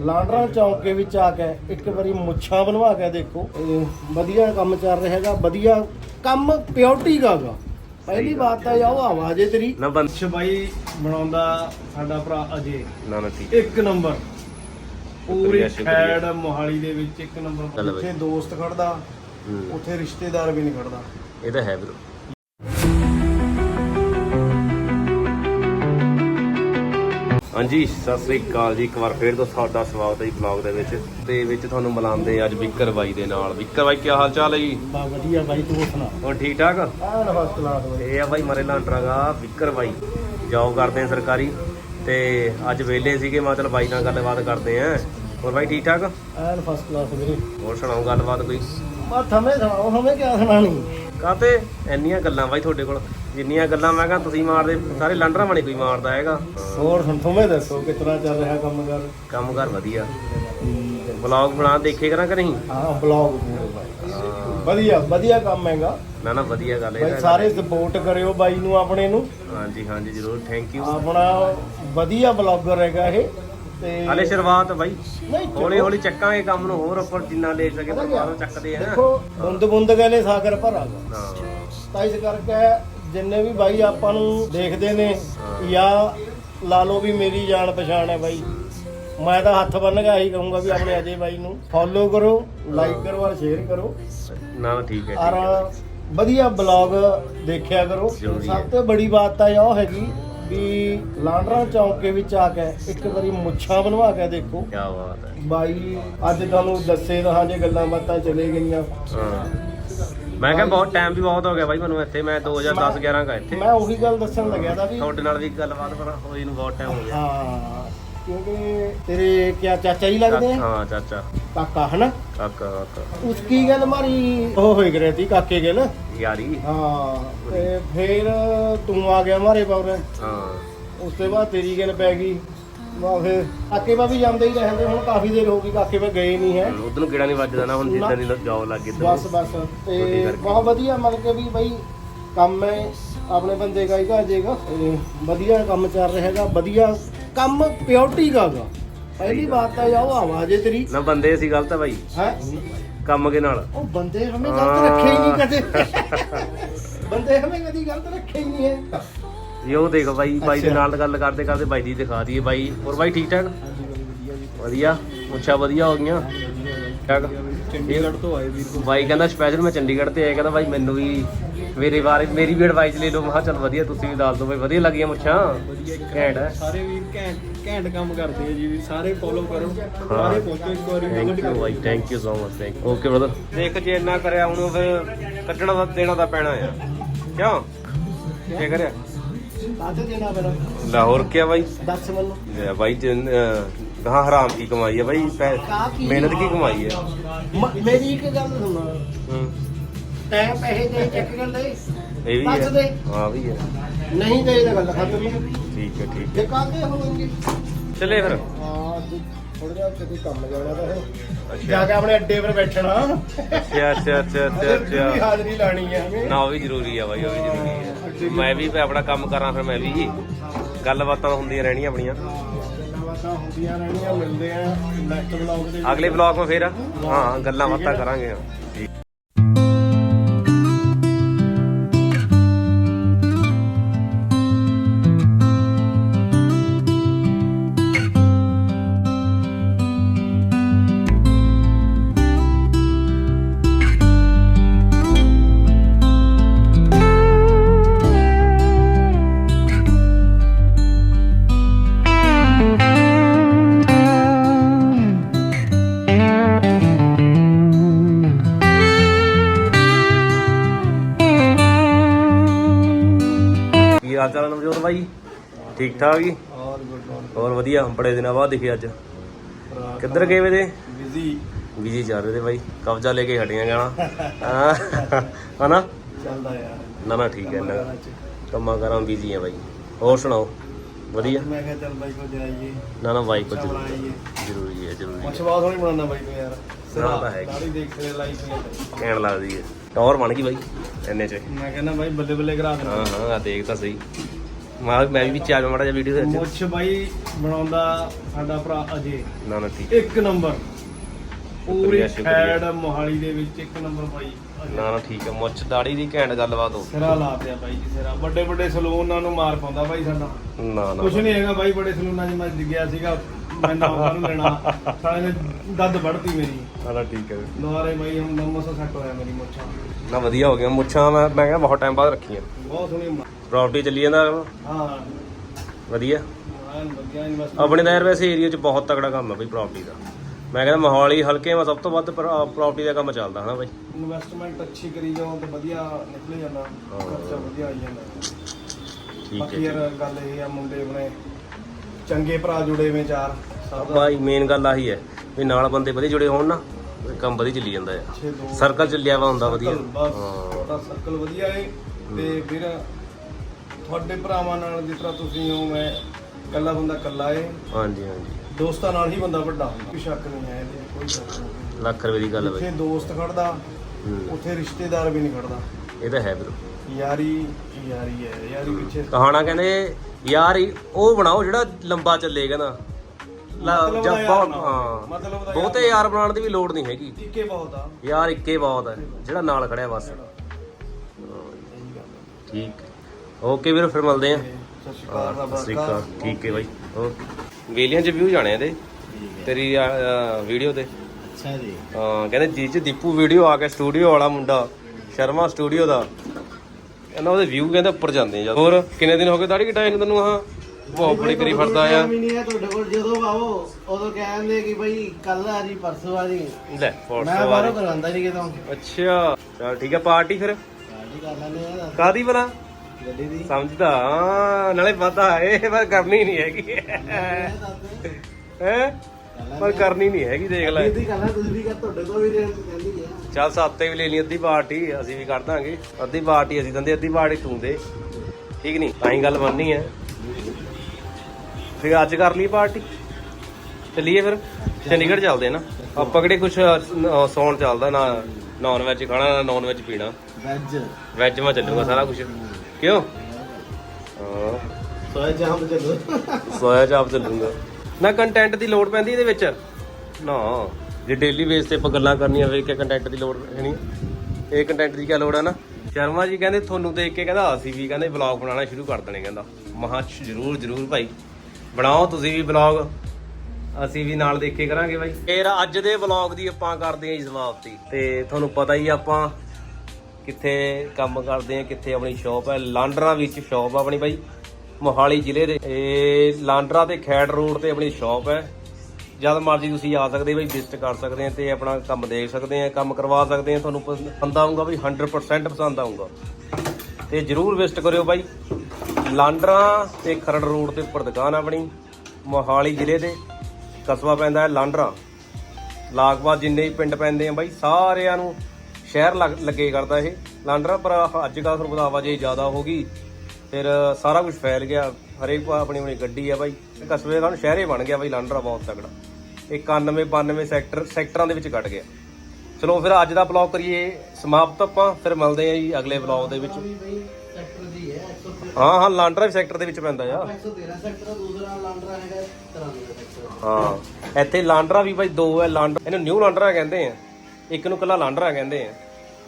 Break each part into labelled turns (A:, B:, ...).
A: ਲਾਂਡਰਾ ਚੌਂਕੇ ਵਿੱਚ ਆ ਕੇ ਇੱਕ ਵਾਰੀ ਮੁੱਛਾਂ ਬਣਵਾ ਕੇ ਦੇਖੋ। ਇਹ ਵਧੀਆ ਕੰਮ ਚੱਲ ਰਿਹਾ ਹੈਗਾ ਵਧੀਆ ਕੰਮ ਪਿਓਰਟੀ ਦਾ ਗਾ ਪਹਿਲੀ ਬਾਤ ਤਾਂ ਇਹ ਆ ਉਹ ਆਵਾਜ਼ ਹੈ ਤੇਰੀ।
B: ਨਾ ਬੰਦ
A: ਛਬਾਈ ਬਣਾਉਂਦਾ ਸਾਡਾ ਭਰਾ ਅਜੇ।
B: ਨਾ ਨਾ ਠੀਕ।
A: ਇੱਕ ਨੰਬਰ। ਪੂਰੀ
B: ਸ਼ੁਕਰੀਆ।
A: ਖੈੜ ਮੋਹਾਲੀ ਦੇ ਵਿੱਚ ਇੱਕ ਨੰਬਰ।
B: ਬਈ।
A: ਜਿੱਥੇ ਦੋਸਤ ਖੜਦਾ
B: ਹੂੰ,
A: ਉੱਥੇ ਰਿਸ਼ਤੇਦਾਰ ਵੀ ਨਹੀਂ ਖੜਦਾ।
B: ਇਹ ਤਾਂ ਹੈ ਵੀਰੋ। ਹਾਂਜੀ ਸਤਿ ਸ੍ਰੀ ਅਕਾਲ ਜੀ। ਇੱਕ ਵਾਰ ਫੇਰ ਤੋਂ ਤੁਹਾਡਾ ਸਵਾਗਤ ਹੈ ਜੀ ਬਲੌਗ ਦੇ ਵਿੱਚ। ਤੇ ਵਿੱਚ ਤੁਹਾਨੂੰ ਮਿਲਾਉਂਦੇ ਅੱਜ ਵਿਕਰ ਬਾਈ ਦੇ ਨਾਲ। ਵਿਕਰ ਬਾਈ ਕੀ ਹਾਲ ਚਾਲ ਹੈ ਜੀ?
A: ਬਾ ਵਧੀਆ ਬਾਈ ਤੂੰ ਸੁਣਾ?
B: ਹੋਰ ਠੀਕ ਠਾਕ
A: ਐਨ ਫਸਟ ਕਲਾਸ
B: ਇਹ ਆ ਬਾਈ ਮਰੇ ਲਾਂਟਰਾਗਾ ਵਿਕਰ ਬਾਈ। ਜੌਬ ਕਰਦੇ ਆ ਸਰਕਾਰੀ। ਤੇ ਅੱਜ ਵਿਹਲੇ ਸੀਗੇ ਮੈਂ ਚਲ ਬਾਈ ਨਾਲ ਗੱਲਬਾਤ ਕਰਦੇ ਆ। ਹੋਰ ਬਾਈ ਠੀਕ ਠਾਕ
A: ਐਨ ਫਸਟ ਕਲਾਸ ਵੀਰੇ।
B: ਹੋਰ ਸੁਣਾਓ ਗੱਲਬਾਤ ਕੋਈ?
A: ਬਾ ਥਮੇ ਸੁਣਾਓ ਹਮੇ ਕੀ ਸੁਣਾਣੀ?
B: ਕਾਤੇ ਇੰਨੀਆਂ ਗੱਲਾਂ ਬਾਈ ਤੁਹਾਡੇ ਕੋਲ। ਜਿੰਨੀਆਂ ਗੱਲਾਂ ਮੈਂ ਕਹਾਂ ਤੁਸੀਂ ਮਾਰਦੇ ਸਾਰੇ ਲਾਂਡਰਾਂ ਵਾਲੀ ਕੋਈ ਮਾਰਦਾ ਹੈਗਾ।
A: ਹੋਰ ਹੁਣ ਤੁਮੇ ਦੱਸੋ ਕਿਤਨਾ ਚੱਲ ਰਿਹਾ ਕੰਮ ਕਰ
B: ਕੰਮ ਕਰ ਵਧੀਆ। ਵਲੌਗ ਬਣਾ ਦੇਖੇ ਕਰਾਂ ਕਿ ਨਹੀਂ?
A: ਹਾਂ ਬਲੌਗ ਵਧੀਆ ਵਧੀਆ ਕੰਮ ਹੈਗਾ।
B: ਨਾ ਨਾ ਵਧੀਆ ਗੱਲ ਹੈ
A: ਸਾਰੇ ਸਪੋਰਟ ਕਰਿਓ ਬਾਈ ਨੂੰ ਆਪਣੇ ਨੂੰ।
B: ਹਾਂਜੀ ਹਾਂਜੀ ਜ਼ਰੂਰ ਥੈਂਕ ਯੂ
A: ਆਪਣਾ ਵਧੀਆ ਬਲੌਗਰ ਹੈਗਾ ਇਹ। ਤੇ
B: ਹਾਲੇ ਸ਼ੁਰੂਆਤ ਆ ਬਾਈ।
A: ਨਹੀਂ
B: ਹੌਲੀ ਹੌਲੀ ਚੱਕਾਂਗੇ ਕੰਮ ਨੂੰ ਹੋਰ ਉੱਪਰ ਜਿੰਨਾ ਲੈ ਸਕੇ
A: ਪਤਾ
B: ਬਾਹਰੋਂ? ਚੱਕਦੇ ਆ
A: ਦੇਖੋ ਬੁੰਦ ਬੁੰਦ ਗਲੇ ਸਾਗਰ ਭਰਾਗਾ
B: ਹਾਂ।
A: ਤਾਂ ਇਸ ਕਰਕੇ ਜਿੰਨੇ ਵੀ ਬਾਈ ਆਪਾਂ ਨੂੰ ਦੇਖਦੇ ਨੇ ਜਾਂ ਲਾ ਲਓ ਵੀ ਮੇਰੀ ਜਾਣ ਪਛਾਣ ਹੈ ਬਾਈ। ਮੈਂ ਤਾਂ ਹੱਥ ਬੰਨ ਕੇ ਆਹੀ ਕਹੂੰਗਾ ਵੀ ਆਪਣੇ ਅਜੇ ਬਾਈ ਨੂੰ ਫੋਲੋ ਕਰੋ ਲਾਈਕ ਕਰੋ ਔਰ ਸ਼ੇਅਰ ਕਰੋ।
B: ਨਾ ਠੀਕ ਹੈ
A: ਔਰ
B: ਹੈ।
A: ਵਧੀਆ ਬਲੌਗ ਦੇਖਿਆ ਕਰੋ।
B: ਜ਼ਰੂਰੀ ਹੈ।
A: ਸਭ ਤੋਂ ਬੜੀ ਬਾਤ ਤਾਂ ਇਹ ਹੈਗੀ ਵੀ ਲਾਂਡਰਾ ਚੌਂਕੇ ਵਿੱਚ ਆ ਕੇ ਇੱਕ ਵਾਰੀ ਮੁੱਛਾਂ ਬਣਵਾ ਕੇ ਦੇਖੋ।
B: ਕੀ ਬਾਤ ਹੈ।
A: ਬਾਈ ਅੱਜ ਤੁਹਾਨੂੰ ਦੱਸੇ ਤਾਂ ਜੇ ਗੱਲਾਂ ਬਾਤਾਂ ਚਲੇ ਗਈਆਂ।
B: ਹਾਂ। ਮੈਂ ਕਿਹਾ ਬਹੁਤ ਟਾਈਮ ਵੀ ਬਹੁਤ ਹੋ ਗਿਆ ਬਾਈ ਮੈਨੂੰ ਇੱਥੇ। ਮੈਂ 2010 11 ਕਾ ਇੱਥੇ।
A: ਮੈਂ ਉਹੀ ਗੱਲ ਦੱਸਣ ਲੱਗਿਆ ਤਾਂ ਵੀ
B: ਤੁਹਾਡੇ ਨਾਲ ਵੀ ਗੱਲਬਾਤ ਪਰ ਹੋਈ ਨੂੰ ਬਹੁਤ ਟਾਈਮ ਹੋ ਗਿਆ।
A: ਹਾਂ। ਤੇਰੇ ਕਿਆ ਚਾਚਾ ਜੀ ਲੱਗਦੇ ਆ?
B: ਹਾਂ ਚਾਚਾ।
A: ਕਾਕਾ ਹਨਾ?
B: ਕਾਕਾ ਕਾਕਾ।
A: ਉਸ ਕੀ ਗੱਲ ਮਾਰੀ? ਉਹ ਹੋਈ ਕਰਿਆ ਤੀ ਕਾਕੇ ਗੱਲ
B: ਯਾਰੀ।
A: ਹਾਂ ਤੇ ਫੇਰ ਤੂੰ ਆ ਗਿਆ ਮਾਰੇ ਪੌਰੇ
B: ਹਾਂ।
A: ਉਸ ਤੋਂ ਬਾਅਦ ਤੇਰੀ ਗੱਲ ਪੈ ਗਈ। ਵਾ ਫਿਰ ਕਾਕੇ ਬਾ ਵੀ ਜਾਂਦੇ ਹੀ ਰਹਿੰਦੇ ਹੁਣ ਕਾਫੀ ਦੇਰ ਹੋ ਗਈ ਕਾਕੇ ਬਾ ਗਏ ਨਹੀਂ ਹੈ।
B: ਉਧਰ ਨੂੰ ਕਿਹੜਾ ਨਹੀਂ ਵੱਜਦਾ ਨਾ ਹੁਣ ਜਿੱਦਾਂ ਦੀ ਜੌਬ ਲੱਗ ਗਈ
A: ਬਸ ਬਸ।
B: ਉਹਦੀ
A: ਤੇ
B: ਕਰਕੇ।
A: ਬਹੁਤ ਵਧੀਆ ਮਤਲਬ ਕਿ ਵੀ ਬਈ ਕੰਮ ਹੈ ਆਪਣੇ ਬੰਦੇ ਦਾ ਹੀ ਜਾਏਗਾ ਵਧੀਆ ਕੰਮ ਚੱਲ ਰਿਹਾ ਹੈਗਾ ਵਧੀਆ ਕੰਮ ਪਿਓਰਟੀ ਦਾ ਗਾ। ਪਹਿਲੀ ਬਾਤ ਤਾਂ ਇਹ ਆ ਉਹ ਆਵਾਜ਼ ਹੈ ਤੇਰੀ।
B: ਨਾ ਬੰਦੇ ਸੀ ਗਲਤ ਆ ਬਾਈ।
A: ਹੈ?
B: ਕੰਮ ਕੇ ਨਾਲ।
A: ਉਹ ਬੰਦੇ ਹਮੇ ਗਲਤ ਰੱਖੇ ਹੀ ਨਹੀਂ ਕਦੇ। ਬੰਦੇ ਹਮੇ ਕਦੀ ਗਲਤ ਰੱਖੇ ਹੀ ਨਹੀਂ ਹੈ।
B: ਜੀ ਉਹ ਦੇਖੋ ਬਾਈ ਬਾਈ ਦੇ। ਨਾਲ ਗੱਲ ਕਰਦੇ ਕਰਦੇ ਬਾਈ ਦੀ ਦਿਖਾ ਦਈਏ ਬਾਈ। ਹੋਰ ਬਾਈ ਠੀਕ ਠਾਕ? ਵਧੀਆ। ਮੁੱਛਾਂ ਵਧੀਆ ਹੋ ਗਈਆਂ। ਠਾਕ
A: ਚੰਡੀਗੜ੍ਹ ਤੋਂ ਆਏ ਵੀਰ
B: ਬਾਈ ਕਹਿੰਦਾ ਸਪੈਸ਼ਲ ਮੈਂ ਚੰਡੀਗੜ੍ਹ ਤੇ ਆਇਆ। ਕਹਿੰਦਾ ਬਾਈ ਮੈਨੂੰ ਵੀ ਮੇਰੇ ਬਾਰੇ ਮੇਰੀ ਵੀ ਐਡਵਾਈਸ ਲੈ ਲਓ ਮੈਂ ਕਿਹਾ ਚੱਲ ਵਧੀਆ ਤੁਸੀਂ ਵੀ ਦੱਸ ਦਿਓ ਬਾਈ ਵਧੀਆ ਲੱਗੀਆਂ ਮੁੱਛਾਂ। ਘੈਂਟ ਹੈ।
A: ਸਾਰੇ ਵੀਰ ਘੈਂਟ ਘੈਂਟ ਕੰਮ ਕਰਦੇ ਆ ਜੀ ਵੀ ਸਾਰੇ ਫੋਲੋ ਕਰੋ। ਸਾਰੇ ਪਹੁੰਚੋ ਇੱਕ ਵਾਰੀ
B: thank you bye thank you so much thank okay brother ਦੇਖ ਜੇ ਇੰਨਾ ਕਰਿਆ ਹੁਣ ਫਿਰ ਕੱਢਣਾ ਤਾਂ ਦੇਣਾ ਤਾਂ ਪੈਣਾ ਆ। ਕਿਉਂ? ਕੀ ਕਰਿਆ?
A: ਕਾਹਤੇ ਦੇਣਾ ਪੈਣਾ
B: ਲਾਹੌਰ ਕਿਆ ਬਾਈ?
A: ਦੱਸ ਮੈਨੂੰ।
B: ਲੈ ਬਾਈ ਜਨ ਕਹਾਂ ਹਰਾਮ ਕੀ ਕਮਾਈ ਹੈ ਬਾਈ ਪੈ-? ਮਿਹਨਤ ਕੀ ਕਮਾਈ ਹੈ
A: ਮ- ਮੇਰੀ ਇੱਕ ਗੱਲ ਸੁਣ।
B: ਹੂੰ।
A: ਤੈਂ ਪੈਸੇ ਦੇ ਚੈੱਕ ਕਰ ਦੇ
B: ਇਹ ਵੀ
A: ਦੱਸ
B: ਹੈ।
A: ਦੇ।
B: ਹਾਂ ਵੀ ਹੈ।
A: ਨਹੀਂ ਦੇ ਤਾਂ ਗੱਲ ਖਤਮ ਹੀ।
B: ਠੀਕ ਹੈ ਠੀਕ
A: ਜੇ
B: ਹੈ
A: ਕਾਹਦੇ ਹੋਣਗੇ
B: ਚੱਲੇ ਫਿਰ।
A: ਹਾਂ ਥੋੜਾ ਜਿਹਾ ਕੰਮ ਜਾਣਾ ਤਾਂ ਹੈ। ਜਾ ਕੇ ਆਪਣੇ ਅੱਡੇ 'ਤੇ ਬੈਠਣਾ।
B: ਅੱਛਾ ਅੱਛਾ ਅੱਛਾ ਅੱਛਾ ਅੱਛਾ।
A: ਹਾਜ਼ਰੀ ਲਾਣੀ ਹੈ ਹਮੇ
B: ਨਾ ਉਹ ਵੀ ਜ਼ਰੂਰੀ ਆ ਬਾਈ ਉਹ ਵੀ ਜ਼ਰੂਰੀ ਹੈ ਮੈਂ ਵੀ ਆਪਣਾ ਕੰਮ ਕਰਾਂ ਫਿਰ ਮੈਂ ਵੀ। ਗੱਲਬਾਤਾਂ ਹੁੰਦੀਆਂ ਰਹਿਣੀਆਂ ਆਪਣੀਆਂ।
A: ਗੱਲਾਂ ਬਾਤਾਂ ਹੁੰਦੀਆਂ ਰਹਿਣੀਆਂ ਮਿਲਦੇ ਆ। ਨੈਕਸਟ ਵਲੌਗ ਦੇ ਵਿੱਚ।
B: ਅਗਲੇ ਵਲੌਗ 'ਮੇ ਫੇਰ। ਹਾਂ। ਗੱਲਾਂ ਬਾਤਾਂ ਕਰਾਂਗੇ ਹਾਂ ਠੀਕ। ਹਾਲ ਚਾਲ ਨਵਜੋਤ ਬਾਈ? ਠੀਕ ਠਾਕ ਜੀ?
A: ਗੁੱਡ
B: ਹੋਰ ਵਧੀਆ ਬੜੇ ਦਿਨਾਂ ਬਾਅਦ ਦਿਖੇ ਅੱਜ। ਕਿੱਧਰ ਗਏ ਵੇ ਤੇ?
A: ਬਿਜ਼ੀ।
B: ਬਿਜ਼ੀ ਚੱਲ ਰਹੇ ਤੇ ਬਾਈ ਕਬਜ਼ਾ ਲੈ ਕੇ ਹਟੀਆਂ ਜਾਣਾ ਹਾਂ। ਹਨਾ?
A: ਚੱਲਦਾ ਯਾਰ।
B: ਨਾ ਨਾ ਠੀਕ ਹੈ ਨਾ। ਕੰਮਾਂ ਕਰਾਂ ਬਿਜ਼ੀ ਆ ਬਾਈ। ਹੋਰ ਸੁਣਾਓ? ਵਧੀਆ?
A: ਮੈਂ ਕਿਹਾ ਚੱਲ ਬਾਈ ਕੋ ਜਾਈਏ।
B: ਨਾ ਨਾ ਬਾਈ
A: ਆਈਏ
B: ਜ਼ਰੂਰੀ। ਹੈ ਜ਼ਰੂਰੀ ਹੈ।
A: ਮੁੱਛ ਬਹੁਤ ਸੋਹਣੀ ਬਣਾਉਂਦਾ ਬਾਈ ਤੂੰ ਯਾਰ।
B: ਨਾ ਤਾਂ ਹੈ
A: ਸਾਰੀ ਦੇਖ ਕੇ ਲਾਈਫ
B: ਕਹਿਣ ਲੱਗਦੀ ਹੈ। ਟੌਰ ਬਣ ਗਈ ਬਾਈ ਇੰਨੇ ਚ।
A: ਮੈਂ ਕਹਿੰਦਾ ਬਾਈ ਬੱਲੇ ਬੱਲੇ ਕਰਾ ਦੇ
B: ਹਾਂ ਹਾਂ ਆ ਦੇਖ ਤਾਂ ਸਹੀ। ਮੈਂ ਮੈਂ ਵੀ ਵਿੱਚ ਆ ਮਾੜਾ ਜਿਹਾ ਵੀਡੀਓ ਦੇ ਵਿੱਚ
C: ਮੁੱਛ ਬਾਈ ਬਣਾਉਂਦਾ ਸਾਡਾ ਭਰਾ ਅਜੇ।
B: ਨਾ ਨਾ ਠੀਕ।
C: ਇੱਕ ਨੰਬਰ। ਪੂਰੀ। ਖੈੜ ਮੋਹਾਲੀ ਦੇ ਵਿੱਚ ਇੱਕ ਨੰਬਰ ਬਾਈ।
B: ਨਾ ਨਾ ਠੀਕ ਹੈ ਮੁੱਛ ਦਾੜੀ ਦੀ ਘੈਂਟ ਗੱਲਬਾਤ ਹੋ
C: ਸਿਰਾ ਲਾ ਦਿਆ ਬਾਈ ਜੀ ਸਿਰਾ। ਵੱਡੇ ਵੱਡੇ ਸਲੂਨਾਂ ਨੂੰ ਮਾਰ ਪਾਉਂਦਾ ਬਾਈ ਸਾਡਾ।
B: ਨਾ ਨਾ
C: ਕੁਛ ਨਹੀਂ ਹੈਗਾ ਬਾਈ ਬੜੇ ਸਲੂਨਾਂ 'ਚ ਮੈਂ ਗਿਆ ਸੀਗਾ। ਮੈਂ ਨਾਮ ਨੂੰ ਲੈਣਾ। ਸਾਲੇ ਨੇ ਦੱਦ ਵੜਤੀ ਮੇਰੀ।
B: ਨਾ ਨਾ ਠੀਕ ਹੈ।
C: ਦੁਆਰੇ ਬਾਈ ਹੁਣ ਨਮੋ ਸੈੱਟ ਹੋਇਆ ਮੇਰੀ ਮੁੱਛਾਂ
B: ਨਾ ਵਧੀਆ ਹੋ ਗਿਆ ਮੁੱਛਾਂ ਮੈਂ ਮੈਂ ਕਿਹਾ ਬਹੁਤ ਟਾਈਮ ਬਾਅਦ ਰੱਖੀਆਂ।
C: ਬਹੁਤ ਸੋਹਣੀ ਮ-
B: ਪ੍ਰਾਪਰਟੀ ਚੱਲੀ ਜਾਂਦਾ
C: ਹਾਂ।
B: ਵਧੀਆ।
C: ਐਨ ਵਧੀਆ ਇਨਵੈਸਟ
B: ਆਪਣੇ ਤਾਂ ਯਾਰ ਵੈਸੇ ਏਰੀਆ 'ਚ ਬਹੁਤ ਤਕੜਾ ਕੰਮ ਹੈ ਬਈ ਪ੍ਰਾਪਰਟੀ ਦਾ। ਮੈਂ ਕਹਿੰਦਾ ਮੋਹਾਲੀ ਹਲਕੇ ਮਾ ਸਭ ਤੋਂ ਵੱਧ ਪ੍ਰਾਪਰਟੀ ਦਾ ਕੰਮ ਚੱਲਦਾ ਹਨਾ ਬਈ?
C: ਇਨਵੈਸਟਮੈਂਟ ਅੱਛੀ ਕਰੀ ਜਾਓ ਤੇ ਵਧੀਆ ਨਿਕਲ ਜਾਂਦਾ। ਖਰਚਾ ਵਧੀਆ ਆਈ ਜਾਂਦਾ।
B: ਠੀਕ ਹੈ
C: ਬਾਕੀ
B: ਠੀਕ
C: ਯਾਰ ਗੱਲ ਇਹ ਆ ਮੁੰਡੇ ਆਪਣੇ ਚੰਗੇ ਭਰਾ ਜੁੜੇ ਵੇ ਚਾਰ ਸਭ ਦਾ।
B: ਬਾਈ ਮੇਨ ਗੱਲ ਆਹੀ ਹੈ ਵੀ ਨਾਲ ਬੰਦੇ ਵਧੀਆ ਜੁੜੇ ਹੋਣ ਨਾ ਕੰਮ ਵਧੀਆ ਚੱਲੀ ਜਾਂਦਾ
C: ਦੋ
B: ਸਰਕਲ ਚੱਲਿਆ ਵਾ ਹੁੰਦਾ ਵਧੀਆ।
C: ਬਸ ਤੁਹਾਡਾ ਸਰਕਲ ਵਧੀਆ ਏ। ਤੇ ਫਿਰ ਤੁਹਾਡੇ ਭਰਾਵਾਂ ਨਾਲ ਜਿਸ ਤਰ੍ਹਾਂ ਤੁਸੀਂ ਹੋ ਮੈਂ ਕੱਲਾ ਬੰਦਾ ਕੱਲਾ ਏ।
B: ਹਾਂਜੀ ਹਾਂਜੀ।
C: ਦੋਸਤਾਂ ਨਾਲ ਹੀ ਬੰਦਾ ਵੱਡਾ ਹੁੰਦਾ। ਕੋਈ ਸ਼ੱਕ ਨਹੀਂ ਹੈ ਇਹਦੇ ਕੋਈ ਸ਼ੱਕ ਨਹੀਂ
B: ਲੱਖ ਰੁਪਏ ਦੀ ਗੱਲ ਹੈ
C: ਜਿੱਥੇ
B: ਬਈ।
C: ਦੋਸਤ ਖੜਦਾ
B: ਹੂੰ,
C: ਉੱਥੇ ਰਿਸ਼ਤੇਦਾਰ ਵੀ ਨਹੀਂ ਖੜਦਾ।
B: ਇਹ ਤਾਂ ਹੈ ਵੀਰੋ।
C: ਯਾਰੀ ਯਾਰੀ ਹੈ ਯਾਰੀ ਪਿੱਛੇ।
B: ਕਹਾਣਾ ਕਹਿੰਦੇ ਯਾਰ ਹੀ ਉਹ ਬਣਾਓ ਜਿਹੜਾ ਲੰਬਾ ਚੱਲੇ ਕਹਿੰਦਾ।
C: ਮਤਲਬ ਦਾ
B: ਜਾਂ
C: ਯਾਰ
B: ਬਹੁਤ
C: ਬਣਾਓ।
B: ਹਾਂ।
C: ਮਤਲਬ ਦਾ
B: ਬਹੁਤੇ ਯਾਰ ਬਣਾਉਣ ਦੀ ਵੀ ਲੋੜ ਨਹੀਂ ਹੈਗੀ।
C: ਇੱਕੇ ਬਹੁਤ ਆ।
B: ਯਾਰ ਇੱਕੇ ਬਹੁਤ ਹੈ ਜਿਹੜਾ ਨਾਲ ਖੜਿਆ ਬਸ।
C: ਇਹੀ ਗੱਲ ਆ।
B: ਠੀਕ ਓਕੇ ਵੀਰੋ ਫਿਰ ਮਿਲਦੇ ਆ
C: ਸਤਿ ਸ਼੍ਰੀ ਅਕਾਲ
B: ਹਾਂ,
C: ਰੱਬ
B: ਸਤਿ ਸ਼੍ਰੀ
C: ਰਾਖਾ।
B: ਅਕਾਲ। ਠੀਕ ਹੈ ਬਾਈ। ਓਕੇ। ਵੇਲੀਆਂ ਚ ਵਿਊ ਜਾਣੇ ਇਹਦੇ? ਤੇਰੀ ਵੀਡੀਓ ਤੇ?
C: ਅੱਛਾ ਜੀ।
B: ਹਾਂ ਕਹਿੰਦੇ ਜੀ ਚ ਦੀਪੂ ਵੀਡੀਓ ਆ ਕੇ ਸਟੂਡੀਓ ਵਾਲਾ ਮੁੰਡਾ। ਸ਼ਰਮਾ ਸਟੂਡੀਓ ਦਾ। ਕਹਿੰਦਾ ਉਹਦੇ ਵਿਊ ਕਹਿੰਦੇ ਉੱਪਰ ਜਾਂਦੇ ਆ ਹੋਰ? ਕਿੰਨੇ ਦਿਨ ਹੋ ਗਏ ਦਾੜੀ ਕਟਾਏ ਨੂੰ ਤੈਨੂੰ ਆਹ? ਬਹੁਤ ਬੜੀ ਕਰੀ ਫਿਰਦਾ ਆ।
D: ਵੀ ਨਹੀਂ ਹੈ ਤੁਹਾਡੇ ਕੋਲ ਜਦੋਂ ਆਓ ਉਦੋਂ ਕਹਿੰਦੇ ਕਿ ਬਈ ਕੱਲ ਆ ਜੀ ਪਰਸੋਂ ਆ ਜੀ।
B: ਲੈ
D: ਮੈਂ
B: ਫੋਟੋ
D: ਬਾਹਰੋਂ
B: ਵਾਲੀ
D: ਕਰਾਂਦਾ ਨਹੀਂ ਕਿਤੋਂ।
B: ਅੱਛਾ ਚਲ ਠੀਕ ਹੈ ਪਾਰਟੀ ਫਿਰ।
D: ਪਾਰਟੀ ਕਰ ਆ।
B: ਕਾਦੀ ਭਲਾ?
D: ਗੱਡੀ ਦੀ।
B: ਸਮਝਦਾ ਹਾਂ, ਨਾਲੇ ਪਤਾ ਇਹ ਪਰ ਕਰਨੀ ਨਹੀਂ ਹੈਗੀ। ਹੈ? ਪਰ ਕਰਨੀ ਨਹੀਂ ਹੈਗੀ ਦੇਖ ਲੈ।
D: ਦੀ ਗੱਲ ਤੁਸੀਂ ਵੀ ਕਰ ਤੁਹਾਡੇ ਕੋਲ ਵੀ ਰੇਟ ਕਹਿੰਦੀ ਹੈ
B: ਚੱਲ ਸਾਤੇ ਵੀ ਲੈ ਲਈ ਅੱਧੀ ਪਾਰਟੀ ਅਸੀਂ ਵੀ ਕਰ ਦਾਂਗੇ। ਅੱਧੀ ਪਾਰਟੀ ਅਸੀਂ ਦਿੰਦੇ ਅੱਧੀ ਪਾਰਟੀ ਤੂੰ ਦੇ। ਠੀਕ ਨਹੀਂ? ਤਾਂ ਹੀ ਗੱਲ ਬਣਨੀ ਹੈ ਫਿਰ ਅੱਜ ਕਰ ਲਈ ਪਾਰਟੀ ਚੱਲੀਏ ਫਿਰ। ਚੰਡੀਗੜ੍ਹ ਚੱਲਦੇ ਨਾ। ਆਪਾਂ ਕਿਹੜੇ ਕੁਛ ਸੌਣ ਚੱਲਦਾ ਨਾ ਨਾਨ ਵੈਜ ਖਾਣਾ ਨਾ ਨਾਨ ਵੈਜ ਪੀਣਾ।
D: ਵੈਜ
B: ਵੈਜ ਮੈਂ ਚੱਲੂਗਾ ਸਾਰਾ ਕੁਝ ਕਿਉਂ? ਹਾਂ
D: ਸੋਇਆ ਜਾਮ ਚੱਲੋ।
B: ਸੋਇਆ ਚਾਪ ਚੱਲੂਗਾ। ਨਾ ਕੰਟੈਂਟ ਦੀ ਲੋੜ ਪੈਂਦੀ ਇਹਦੇ ਵਿੱਚ। ਨਾ। ਜੇ ਡੇਲੀ ਬੇਸ ਤੇ ਆਪਾਂ ਗੱਲਾਂ ਕਰਨੀਆਂ ਵੇਖ ਕੇ ਕੰਟੈਂਟ ਦੀ ਲੋੜ ਹੈ ਨਹੀਂ ਇਹ ਕੰਟੈਂਟ ਦੀ ਕੀ ਲੋੜ ਹੈ ਨਾ? ਸ਼ਰਮਾ ਜੀ ਕਹਿੰਦੇ ਤੁਹਾਨੂੰ ਦੇਖ ਕੇ ਕਹਿੰਦਾ ਅਸੀਂ ਵੀ ਕਹਿੰਦੇ ਵਲੌਗ ਬਣਾਉਣਾ ਸ਼ੁਰੂ ਕਰ ਦੇਣੇ ਕਹਿੰਦਾ। ਮਹਾ ਜਰੂਰ ਜਰੂਰ ਭਾਈ। ਬਣਾਓ ਤੁਸੀਂ ਵੀ ਵਲੌਗ ਅਸੀਂ ਵੀ ਨਾਲ ਦੇਖੇ ਕਰਾਂਗੇ ਭਾਈ ਫੇਰ ਅੱਜ ਦੇ ਵਲੌਗ ਦੀ ਆਪਾਂ ਕਰਦੇ ਜੀ ਸਮਾਪਤੀ ਤੇ ਤੁਹਾਨੂੰ ਪਤਾ ਹੀ ਆਪਾਂ ਕਿੱਥੇ ਕੰਮ ਕਰਦੇ ਆ ਕਿੱਥੇ ਆਪਣੀ ਸ਼ਾਪ ਹੈ। ਲਾਂਡਰਾ ਵਿੱਚ ਸ਼ਾਪ ਆ ਆਪਣੀ ਬਾਈ। ਮੋਹਾਲੀ ਜ਼ਿਲ੍ਹੇ ਦੇ। ਇਹ ਲਾਂਡਰਾ ਤੇ ਖੈੜ ਰੋਡ ਤੇ ਆਪਣੀ ਸ਼ਾਪ ਹੈ। ਜਦ ਮਰਜ਼ੀ ਤੁਸੀਂ ਆ ਸਕਦੇ ਬਈ, ਵਿਜ਼ਿਟ ਕਰ ਸਕਦੇ ਆ ਤੇ ਆਪਣਾ ਕੰਮ ਦੇਖ ਸਕਦੇ ਆ ਕੰਮ ਕਰਵਾ ਸਕਦੇ ਆ ਤੁਹਾਨੂੰ ਪਸੰਦ ਆਊਗਾ ਬਈ 100% ਪਸੰਦ ਆਊਗਾ। ਤੇ ਜਰੂਰ ਵਿਜ਼ਿਟ ਕਰਿਓ ਬਾਈ। ਲਾਂਡਰਾ ਤੇ ਖਰੜ ਰੋਡ ਤੇ ਉੱਪਰ ਦੁਕਾਨ ਆਪਣੀ, ਮੋਹਾਲੀ ਜ਼ਿਲ੍ਹੇ ਦੇ। ਕਸਬਾ ਪੈਂਦਾ ਹੈ ਲਾਂਡਰਾ। ਲਾਗਬਾਦ ਜਿੰਨੇ ਵੀ ਪਿੰਡ ਪੈਂਦੇ ਆ ਬਾਈ, ਸਾਰਿਆਂ ਨੂੰ ਸ਼ਹਿਰ ਲੱਗ- ਲੱਗੇ ਕਰਦਾ ਇਹ। ਲਾਂਡਰਾ ਪਰ ਅੱਜ ਕੱਲ੍ਹ ਤੁਹਾਨੂੰ ਪਤਾ ਆਵਾਜਾਈ ਜ਼ਿਆਦਾ ਹੋ ਗਈ। ਫਿਰ ਸਾਰਾ ਕੁਝ ਫੈਲ ਗਿਆ। ਹਰੇਕ ਕੋਲ ਆਪਣੀ ਆਪਣੀ ਗੱਡੀ ਆ ਬਾਈ। ਕਸਬੇ ਦਾ ਹੁਣ ਸ਼ਹਿਰੇ ਬਣ ਗਿਆ ਬਾਈ, ਲਾਂਡਰਾ ਬਹੁਤ ਤਕੜਾ। 91 92 ਸੈਕਟਰ, ਸੈਕਟਰਾਂ ਦੇ ਵਿੱਚ ਕੱਟ ਗਿਆ। ਚਲੋ ਫਿਰ ਅੱਜ ਦਾ ਬਲੌਗ ਕਰੀਏ, ਸਮਾਪਤ ਆਪਾਂ, ਫਿਰ ਮਿਲਦੇ ਆ ਜੀ ਅਗਲੇ ਬਲੌਗ ਦੇ ਵਿੱਚ।
D: ਹਾਂ
B: ਹਾਂ, ਲਾਂਡਰਾ ਵੀ ਸੈਕਟਰ ਦੇ ਵਿੱਚ ਪੈਂਦਾ ਆ
D: 113 ਸੈਕਟਰ ਦੂਸਰਾ ਲਾਂਡਰਾ ਹੈਗਾ 93 ਸੈਕਟਰ
B: ਹਾਂ, ਇੱਥੇ ਲਾਂਡਰਾ ਵੀ ਬਾਈ ਦੋ ਹੈ, ਲਾਂਡਰਾ, ਇਹਨੂੰ ਨਿਊ ਲਾਂਡਰਾ ਕਹਿੰਦੇ ਆ। ਇੱਕ ਨੂੰ ਕੱਲਾ ਲਾਂਡਰਾ ਕਹਿੰਦੇ ਆ।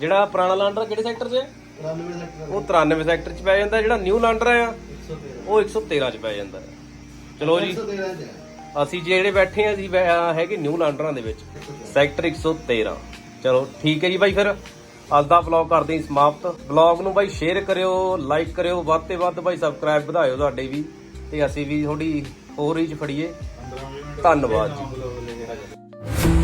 B: ਜਿਹੜਾ ਪੁਰਾਣਾ ਲਾਂਡਰਾ ਕਿਹੜੇ ਸੈਕਟਰ 'ਚ ਹੈ?
D: 93 ਸੈਕਟਰ
B: ਉਹ 93 ਸੈਕਟਰ 'ਚ ਪੈ ਜਾਂਦਾ ਜਿਹੜਾ ਨਿਊ ਲਾਂਡਰਾ ਆ
D: 113
B: ਉਹ 113 'ਚ ਪੈ ਜਾਂਦਾ। ਹੈ। ਚਲੋ ਜੀ।
D: 113 ਚ ਹੈ
B: ਅਸੀਂ ਜਿਹੜੇ ਬੈਠੇ ਆ ਅਹ ਹੈਗੇ ਨਿਊ ਲਾਂਡਰਾਂ ਦੇ ਵਿੱਚ। ਸੈਕਟਰ 113 ਚਲੋ ਠੀਕ ਹੈ ਜੀ ਬਾਈ ਫਿਰ ਅੱਜ ਦਾ ਵਲੌਗ ਕਰਦੇ ਹਾਂ ਸਮਾਪਤ। ਵਲੌਗ ਨੂੰ ਬਾਈ ਸ਼ੇਅਰ ਕਰਿਓ ਲਾਈਕ ਕਰਿਓ ਵੱਧ ਤੇ ਵੱਧ ਬਾਈ ਸਬਸਕ੍ਰਾਈਬ ਵਧਾਇਓ ਤੁਹਾਡੇ ਵੀ। ਤੇ ਅਸੀਂ ਵੀ ਥੋੜੀ ਹੋਰ ਰੀਚ ਫੜੀਏ। ਧੰਨਵਾਦ ਜੀ।